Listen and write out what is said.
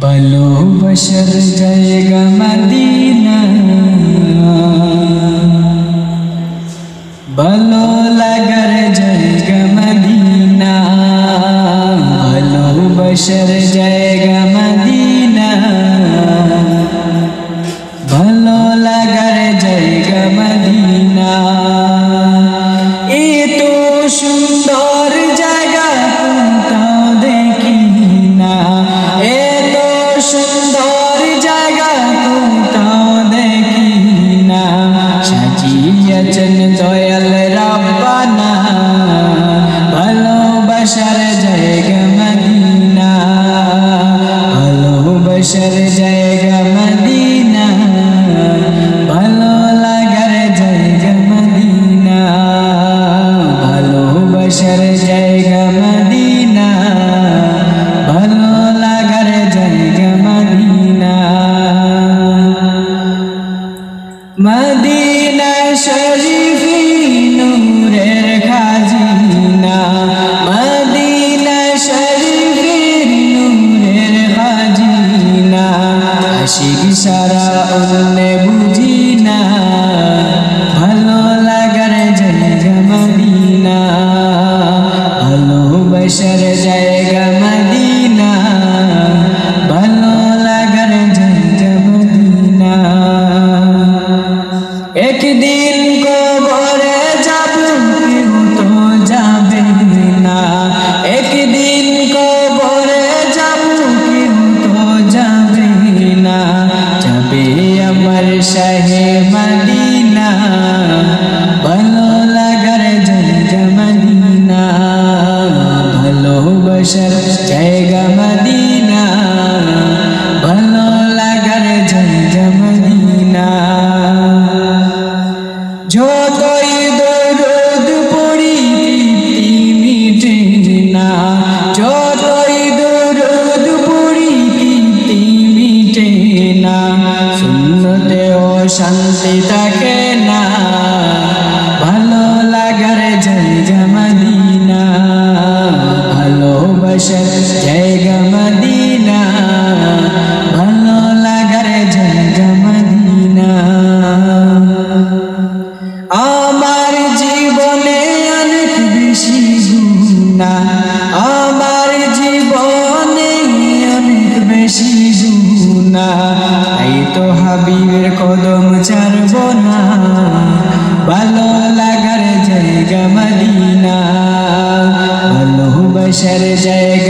ভালোবাসার জায়গা মদিনা। ভালো লাগার জায়গা মদিনা। ভালোবাসার জায়গা মদিনা। ভালো লাগার জায়গা মদিনা। এত সুন্দর সুন্দর জায়গা কোনটাও দেখি না। সাজিয়েছেন দয়াল রাব্বানা। ভালোবাসার জায়গা মদিনা। ভালোবাসার জায়গা মদিনা। ভালো লাগার জায়গা মদিনা। ভালোবাসার জায়গা মদিনা। মদিনা শরীফি নূরের খাজিনা। মদিনা শরীফি নূরের খাজিনা। আশিক সারা ভালোবাসার জায়গা মদিনা ভালোবাসার জায়গা মদিনা, ভালো লাগার জায়গা মদিনা। আমার জীবনে অনেক বেশি গুণা, আমার জীবনে অনেক বেশি গুণা। তাই তো হাবিবের কদম ছাড়ব না।